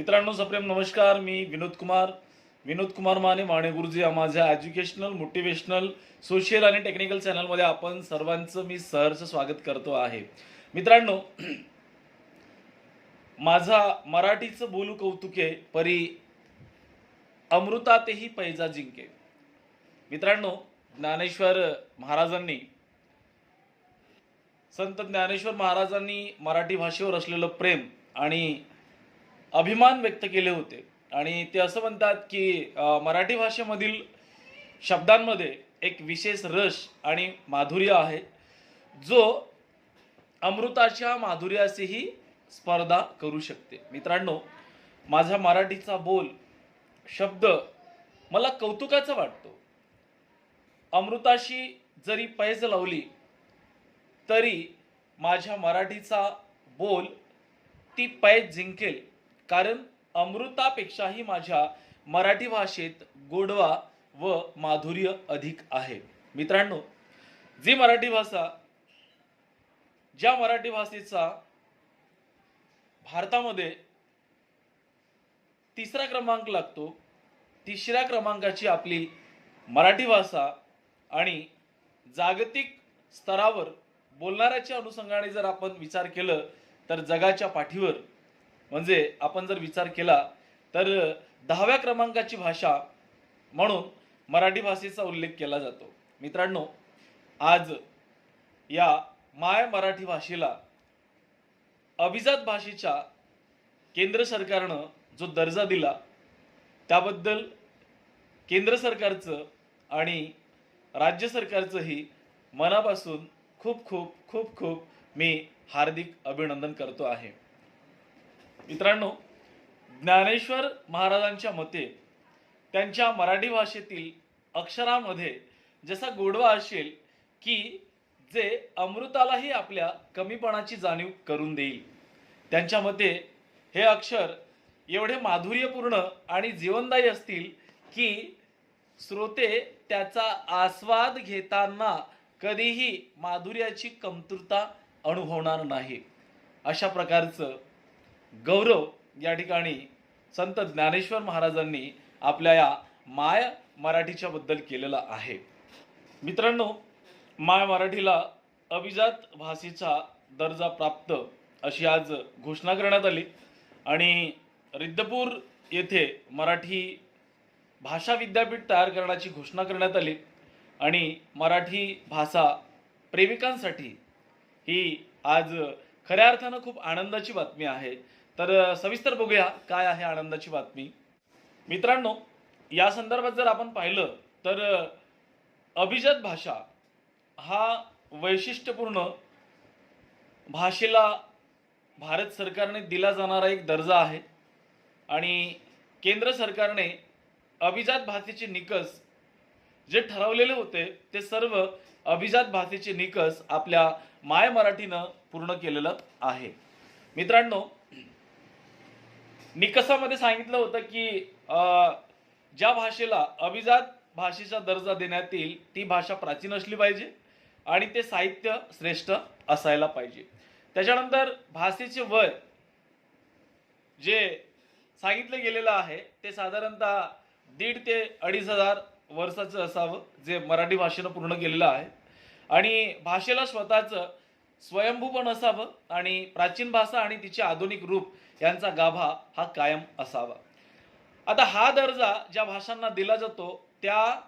मित्रांनो सप्रेम नमस्कार. मी विनोद कुमार. विनोद कुमार माने माने गुरुजी या माझ्या एज्युकेशनल मोटिवेशनल सोशल आणि टेक्निकल चॅनलमध्ये आपण सर्वांचं मी सहर्ष स्वागत करतो आहे. मित्रांनो माझा मराठीचं बोलू कौतुके परी अमृतातही पैजा जिंके. मित्रांनो ज्ञानेश्वर महाराजांनी संत ज्ञानेश्वर महाराजांनी मराठी भाषेवर असलेलं प्रेम आणि अभिमान व्यक्त केले होते. आणि ते असं म्हणतात की मराठी भाषेमधील शब्दांमध्ये एक विशेष रस आणि माधुर्य आहे जो अमृताच्या माधुर्याशीही स्पर्धा करू शकते. मित्रांनो माझा मराठीचा बोल शब्द मला कौतुकाचा वाटतो. अमृताशी जरी पैज लावली तरी माझ्या मराठीचा बोल ती पैज जिंकेल. कारण अमृतापेक्षाही माझ्या मराठी भाषेत गोडवा व माधुर्य अधिक आहे. मित्रांनो जी मराठी भाषा ज्या मराठी भाषेचा भारतामध्ये तिसरा क्रमांक लागतो तिसऱ्या क्रमांकाची आपली मराठी भाषा आणि जागतिक स्तरावर बोलणाऱ्याच्या अनुषंगाने जर आपण विचार केलं तर जगाच्या पाठीवर म्हणजे आपण जर विचार केला तर दहाव्या क्रमांकाची भाषा म्हणून मराठी भाषेचा उल्लेख केला जातो. मित्रांनो आज या माय मराठी भाषेला अभिजात भाषेच्या केंद्र सरकारनं जो दर्जा दिला त्याबद्दल केंद्र सरकारचं आणि राज्य सरकारचंही मनापासून खूप खूप खूप खूप मी हार्दिक अभिनंदन करतो आहे. मित्रांनो ज्ञानेश्वर महाराजांच्या मते त्यांच्या मराठी भाषेतील अक्षरामध्ये जसा गोडवा असेल की जे अमृतालाही आपल्या कमीपणाची जाणीव करून देईल. त्यांच्या मते हे अक्षर एवढे माधुर्यपूर्ण आणि जीवनदायी असतील की श्रोते त्याचा आस्वाद घेताना कधीही माधुर्याची कमतरता अनुभवणार नाही. अशा प्रकारचं गौरव या ठिकाणी संत ज्ञानेश्वर महाराजांनी आपल्या या माय मराठीच्या बद्दल केलेला आहे. मित्रांनो माय मराठीला अभिजात भाषेचा दर्जा प्राप्त अशी आज घोषणा करण्यात आली आणि रिद्धपूर येथे मराठी भाषा विद्यापीठ तयार करण्याची घोषणा करण्यात आली आणि मराठी भाषा प्रेमिकांसाठी ही आज खऱ्या अर्थानं खूप आनंदाची बातमी आहे. तर सविस्तर बघूया काय आहे आनंदाची बातमी. मित्रांनो या संदर्भात जर आपण पाहिलं तर अभिजात भाषा हा वैशिष्ट्यपूर्ण भाषेला भारत सरकारने दिला जाणारा एक दर्जा आहे. आणि केंद्र सरकारने अभिजात भाषेचे निकष जे ठरवलेले होते ते सर्व अभिजात भाषेचे निकष आपल्या माय मराठीनं पूर्ण केलेलं आहे. मित्रांनो निकषामध्ये सांगितलं होतं की अं, ज्या भाषेला अभिजात भाषेचा दर्जा देण्यात येईल ती भाषा प्राचीन असली पाहिजे आणि ते साहित्य श्रेष्ठ असायला पाहिजे. त्याच्यानंतर भाषेचे वय जे सांगितलं गेलेलं आहे ते साधारणतः दीड ते अडीच हजार वर्षाचं असावं जे मराठी भाषेनं पूर्ण केलेलं आहे. आणि भाषेला स्वतःचं स्वयंभूपण असावं आणि प्राचीन भाषा आणि तिचे आधुनिक रूप यांचा गाभा हा कायम असावा. आता हा दर्जा ज्या भाषांना दिला जातो त्या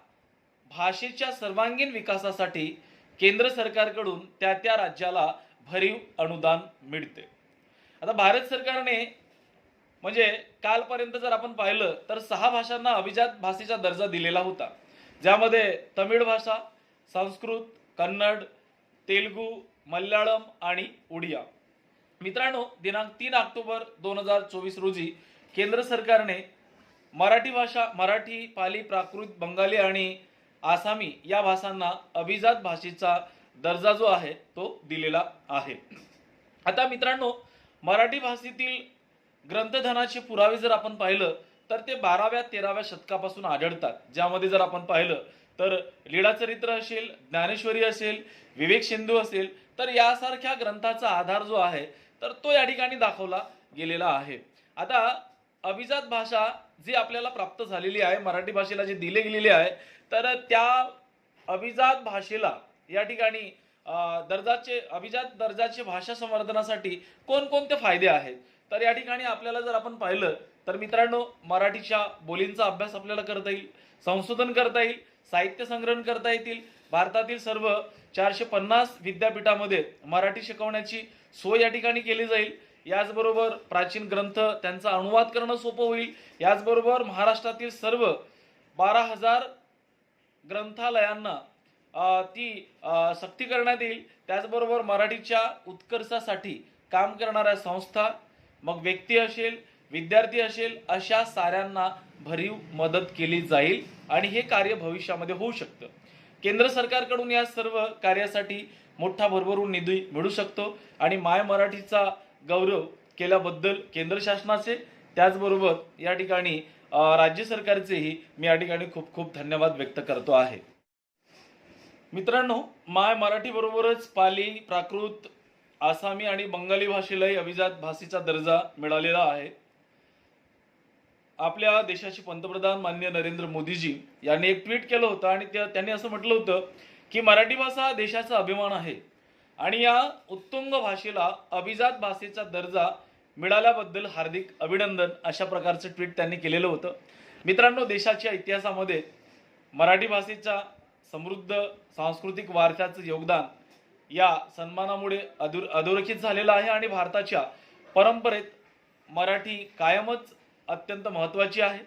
भाषेच्या सर्वांगीण विकासासाठी केंद्र सरकारकडून त्या त्या राज्याला भरीव अनुदान मिळते. आता भारत सरकारने म्हणजे कालपर्यंत जर आपण पाहिलं तर सहा भाषांना अभिजात भाषेचा दर्जा दिलेला होता. ज्यामध्ये तमिळ भाषा संस्कृत कन्नड तेलुगू मल्याळम आणि उडिया. मित्रांनो दिनांक तीन ऑक्टोबर दोन हजार चोवीस रोजी केंद्र सरकारने मराठी भाषा मराठी पाली प्राकृत बंगाली आणि आसामी या भाषांना अभिजात भाषेचा दर्जा जो आहे तो दिलेला आहे. आता मित्रांनो मराठी भाषेतील ग्रंथधनाचे पुरावे जर आपण पाहिलं तर ते बाराव्या तेराव्या शतकापासून आढळतात. ज्यामध्ये जर आपण पाहिलं तर लीळाचरित्र असेल ज्ञानेश्वरी असेल विवेक सिंधू असेल तर यासारख्या ग्रंथाचा आधार जो आहे तर तो या ठिकाणी दाखवला गेलेला आहे. आता अभिजात भाषा जी आपल्याला प्राप्त झालेली आहे मराठी भाषेला जी दिली गेलेली आहे तर त्या अभिजात भाषेला या ठिकाणी दर्जाचे अभिजात दर्जाचे भाषा संवर्धनासाठी कोणकोणते फायदे आहेत? तर या ठिकाणी आपल्याला जर आपण पाहिलं तर मित्रांनो मराठीच्या बोलींचा अभ्यास आपल्याला करता येईल संशोधन करता येईल साहित्य संग्रहण करता येतील भारतातील सर्व चारशे पन्नास विद्यापीठामध्ये मराठी शिकवण्याची सोय या ठिकाणी केली जाईल. याचबरोबर प्राचीन ग्रंथ त्यांचा अनुवाद करणं सोपं होईल. याचबरोबर महाराष्ट्रातील सर्व बारा हजार ग्रंथालयांना ती सक्ती करण्यात येईल. त्याचबरोबर मराठीच्या उत्कर्षासाठी काम करणाऱ्या संस्था मग व्यक्ती असेल विद्यार्थी असेल अशा साऱ्यांना भरीव मदत केली जाईल आणि हे कार्य भविष्यामध्ये होऊ शकतं. केंद्र सरकारकडून या सर्व कार्यासाठी मोठा भरभरून निधी मिळू शकतो आणि माय मराठीचा गौरव केल्याबद्दल केंद्र शासनाचे त्याचबरोबर या ठिकाणी राज्य सरकारचेही मी या ठिकाणी खूप खूप धन्यवाद व्यक्त करतो आहे. मित्रांनो माय मराठी बरोबरच पाली प्राकृत आसामी आणि बंगाली भाषेलाही अभिजात भाषेचा दर्जा मिळालेला आहे. आपल्या देशाचे पंतप्रधान मान्य नरेंद्र मोदीजी यांनी एक ट्विट केलं होतं आणि त्या- त्यांनी असं म्हटलं होतं की मराठी भाषा हा देशाचा अभिमान आहे आणि या उत्तुंग भाषेला अभिजात भाषेचा दर्जा मिळाल्याबद्दल हार्दिक अभिनंदन अशा प्रकारचं ट्विट त्यांनी केलेलं होतं. मित्रांनो देशाच्या इतिहासामध्ये मराठी भाषेच्या समृद्ध सांस्कृतिक वारशाचं योगदान या सन्मानामुळे अधुर अधोरेखित झालेलं आहे आणि भारताच्या परंपरेत मराठी कायमच अत्यंत महत्त्वाची आहे.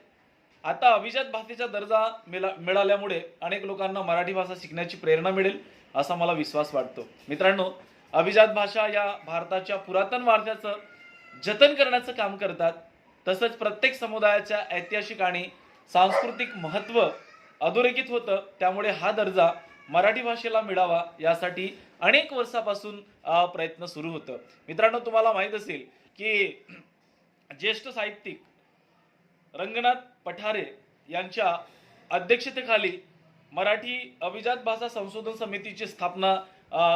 आता अभिजात भाषेचा दर्जा मिळा मिळाल्यामुळे अनेक लोकांना मराठी भाषा शिकण्याची प्रेरणा मिळेल असा मला विश्वास वाटतो. मित्रांनो अभिजात भाषा या भारताच्या पुरातन वारशाचं जतन करण्याचं काम करतात. तसंच प्रत्येक समुदायाच्या ऐतिहासिक आणि सांस्कृतिक महत्त्व अधोरेखित होतं. त्यामुळे हा दर्जा मराठी भाषेला मिळावा यासाठी अनेक वर्षापासून प्रयत्न सुरू होतं. मित्रांनो तुम्हाला माहीत असेल की ज्येष्ठ साहित्यिक रंगनाथ पठारे यांच्या अध्यक्षतेखाली मराठी अभिजात भाषा संशोधन समितीची स्थापना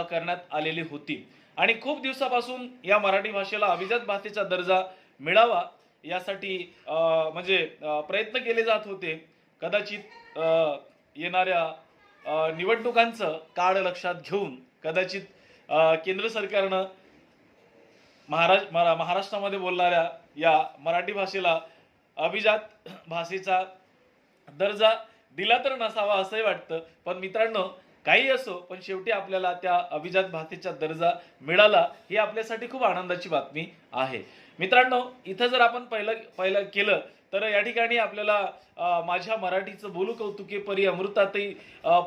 करण्यात आलेली होती. आणि खूप दिवसापासून या मराठी भाषेला अभिजात भाषेचा दर्जा मिळावा यासाठी म्हणजे प्रयत्न केले जात होते. कदाचित येणाऱ्या निवडणुकांचं काळ लक्षात घेऊन कदाचित केंद्र सरकारनं महाराज महाराष्ट्रामध्ये बोलणाऱ्या या मराठी भाषेला अभिजात भाषेचा दर्जा दिला तर नसावा असंही वाटतं. पण मित्रांनो काही असो पण शेवटी आपल्याला त्या अभिजात भाषेचा दर्जा मिळाला ही आपल्यासाठी खूप आनंदाची बातमी आहे. मित्रांनो इथं जर आपण पहिलं पहिलं केलं तर या ठिकाणी आपल्याला माझ्या मराठीचं बोलू कौतुके परी अमृतातही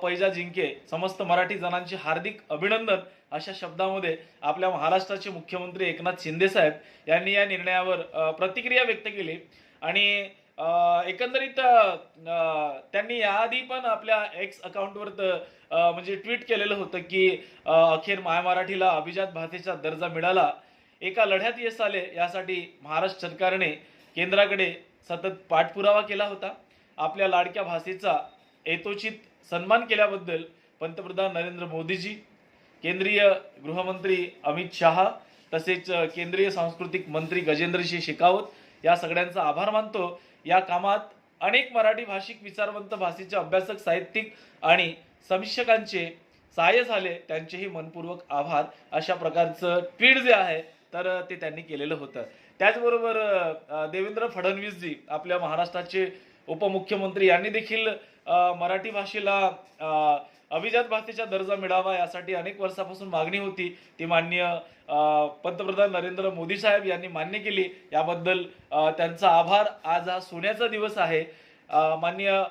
पैजा जिंके समस्त मराठी जणांचे हार्दिक अभिनंदन अशा शब्दामध्ये आपल्या महाराष्ट्राचे मुख्यमंत्री एकनाथ शिंदे साहेब यांनी या निर्णयावर प्रतिक्रिया व्यक्त केली. आणि एकंदरीत त्यांनी याआधी पण आपल्या एक्स अकाउंटवर म्हणजे ट्विट केलेलं होतं की अखेर मायमराठीला अभिजात भाषेचा दर्जा मिळाला. एका लढ्यात यश आले यासाठी महाराष्ट्र सरकारने केंद्राकडे सतत पाठपुरावा केला होता. आपल्या लाडक्या भाषेचा यथोचित सन्मान केल्याबद्दल पंतप्रधान नरेंद्र मोदीजी केंद्रीय गृहमंत्री अमित शहा तसेच केंद्रीय सांस्कृतिक मंत्री गजेंद्रसिंह शेखावत या सगळ्यांचा आभार मानतो. या कामात अनेक मराठी भाषिक विचारवंत भाषेचे अभ्यासक साहित्यिक आणि समीक्षकांचे सहाय्य झाले. त्यांचेही मनपूर्वक आभार. अशा प्रकारचं ट्विट जे आहे तर ते त्यांनी केलेलं होतं. त्याचबरोबर देवेंद्र फडणवीसजी आपल्या महाराष्ट्राचे उपमुख्यमंत्री यांनी देखील मराठी भाषेला अभिजात भाषेचा दर्जा मिळावा यासाठी अनेक वर्षापासून मागणी होती. ती मान्य पंतप्रधान नरेंद्र मोदी साहेब यांनी मान्य केली. याबद्दल त्यांचा आभार. आज हा सोन्याचा दिवस आहे. मान्य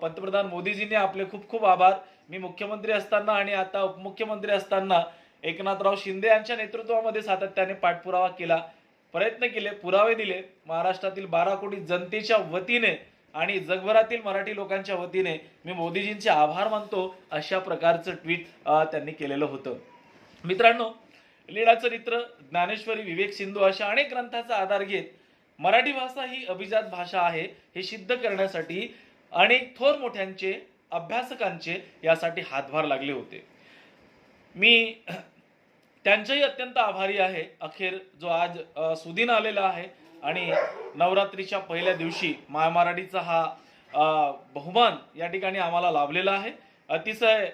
पंतप्रधान मोदीजींनी आपले खूप खूप आभार. मी मुख्यमंत्री असताना आणि आता उपमुख्यमंत्री असताना एकनाथराव शिंदे यांच्या नेतृत्वामध्ये सातत्याने पाठपुरावा केला प्रयत्न केले पुरावे दिले. महाराष्ट्रातील बारा कोटी जनतेच्या वतीने आणि जगभरातील मराठी लोकांच्या वतीने मी मोदीजींचे आभार मानतो अशा प्रकारचं ट्विट त्यांनी केलेलं होतं. मित्रांनो लीडा चरित्र ज्ञानेश्वरी विवेक सिंधू अशा अनेक ग्रंथाचा आधार घेत मराठी भाषा ही अभिजात भाषा आहे हे सिद्ध करण्यासाठी अनेक थोर मोठ्यांचे अभ्यासकांचे यासाठी हातभार लागले होते. मी त्यांच्याही अत्यंत आभारी आहे. अखेर जो आज सुदिन आलेला आहे आणि नवरात्रीच्या पहिल्या दिवशी माय मराठीचा हा बहुमान या ठिकाणी आम्हाला लाभलेला आहे. अतिशय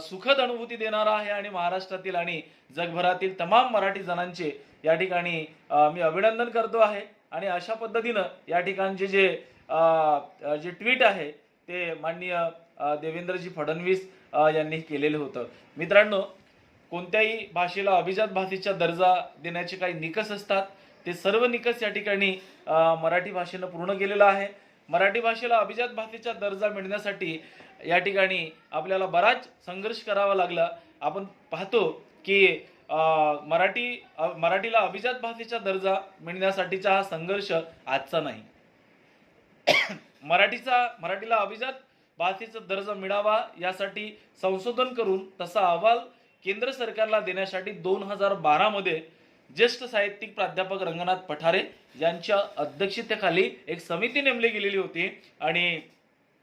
सुखद अनुभूती देणारा आहे आणि महाराष्ट्रातील आणि जगभरातील तमाम मराठी जणांचे या ठिकाणी मी अभिनंदन करतो आहे. आणि अशा पद्धतीनं या ठिकाणचे जे जे ट्विट आहे ते माननीय देवेंद्रजी फडणवीस यांनी केलेलं होतं. मित्रांनो कोणत्याही भाषेला अभिजात भाषेचा दर्जा देण्याचे काही निकष असतात. ते सर्व निकष या ठिकाणी मराठी भाषेनं पूर्ण केलेलं आहे. मराठी भाषेला अभिजात भाषेचा दर्जा मिळण्यासाठी या ठिकाणी आपल्याला बराच संघर्ष करावा लागला. आपण पाहतो की मराठी मराठीला अभिजात भाषेचा दर्जा मिळण्यासाठीचा हा संघर्ष आजचा नाही. मराठीचा मराठीला अभिजात भाषेचा दर्जा मिळावा यासाठी संशोधन करून तसा अहवाल केंद्र सरकारला देण्यासाठी दोन हजार बारामध्ये ज्येष्ठ साहित्यिक प्राध्यापक रंगनाथ पठारे यांच्या अध्यक्षतेखाली एक समिती नेमली गेलेली होती आणि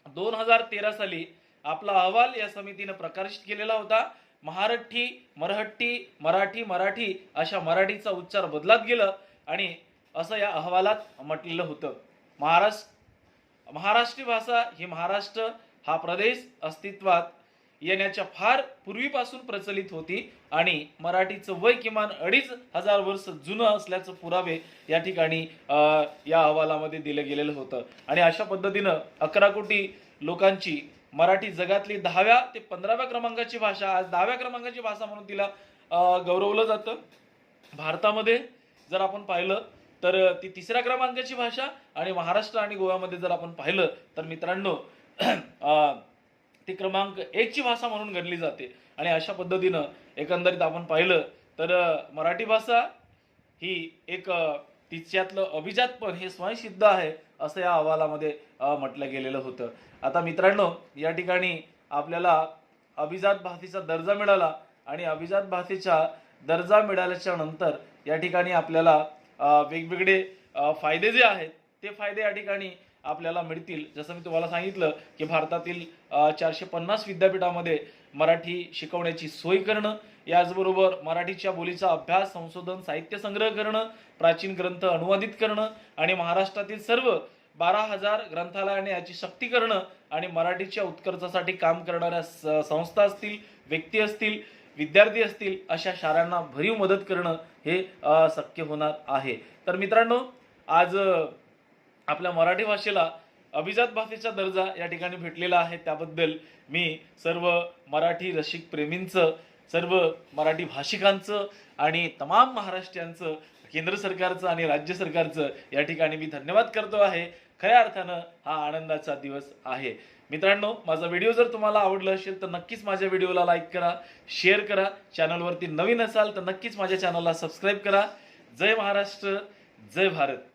दोन हजार तेरा साली आपला अहवाल या समितीनं प्रकाशित केलेला होता. महारठी मरहट्टी मराठी मराठी अशा मराठीचा उच्चार बदलात गेलं आणि असं या अहवालात म्हटलेलं होतं. महाराष्ट्र महाराष्ट्री भाषा ही महाराष्ट्र हा प्रदेश अस्तित्वात येण्याच्या फार पूर्वीपासून प्रचलित होती आणि मराठीचं वय किमान अडीच हजार वर्ष जुनं असल्याचं पुरावे या ठिकाणी या अहवालामध्ये दिलं गेलेलं होतं. आणि अशा पद्धतीनं अकरा कोटी लोकांची मराठी जगातली दहाव्या ते पंधराव्या क्रमांकाची भाषा आज दहाव्या क्रमांकाची भाषा म्हणून तिला गौरवलं जातं. भारतामध्ये जर आपण पाहिलं तर ती तिसऱ्या क्रमांकाची भाषा आणि महाराष्ट्र आणि गोव्यामध्ये जर आपण पाहिलं तर मित्रांनो ती क्रमांक एकची भाषा म्हणून गणली जाते. आणि अशा पद्धतीनं एकंदरीत आपण पाहिलं तर मराठी भाषा ही एक तिच्यातलं अभिजातपण हे स्वयंसिद्ध आहे असं या अहवालामध्ये म्हटलं गेलेलं होतं. आता मित्रांनो या ठिकाणी आपल्याला अभिजात भाषेचा दर्जा मिळाला आणि अभिजात भाषेचा दर्जा मिळाल्याच्या नंतर या ठिकाणी आपल्याला वेगवेगळे फायदे जे आहेत ते फायदे या ठिकाणी आपल्याला मिळतील. जसं मी तुम्हाला सांगितलं की भारतातील चारशे पन्नास विद्यापीठामध्ये मराठी शिकवण्याची सोय करणं याचबरोबर मराठीच्या बोलीचा अभ्यास संशोधन साहित्य संग्रह करणं प्राचीन ग्रंथ अनुवादित करणं आणि महाराष्ट्रातील सर्व बारा हजार ग्रंथालयाने याची सक्ती करणं आणि मराठीच्या उत्कर्षासाठी काम करणाऱ्या स- संस्था असतील व्यक्ती असतील विद्यार्थी असतील अशा शाळांना भरीव मदत करणं हे शक्य होणार आहे. तर मित्रांनो आज आपल्या मराठी भाषेला अभिजात भाषेचा दर्जा या ठिकाणी भेटलेला आहे. त्याबद्दल मी सर्व मराठी रसिक प्रेमींचं सर्व मराठी भाषिकांचं आणि तमाम महाराष्ट्रीयांचं केंद्र सरकारचं आणि राज्य सरकारचं या ठिकाणी मी धन्यवाद करतो आहे. खऱ्या अर्थानं हा आनंदाचा दिवस आहे. मित्रांनो माझा व्हिडिओ जर तुम्हाला आवडला असेल तर नक्कीच माझ्या व्हिडिओला लाईक करा शेअर करा. चॅनलवरती नवीन असाल तर नक्कीच माझ्या चॅनलला सबस्क्राईब करा. जय महाराष्ट्र जय भारत.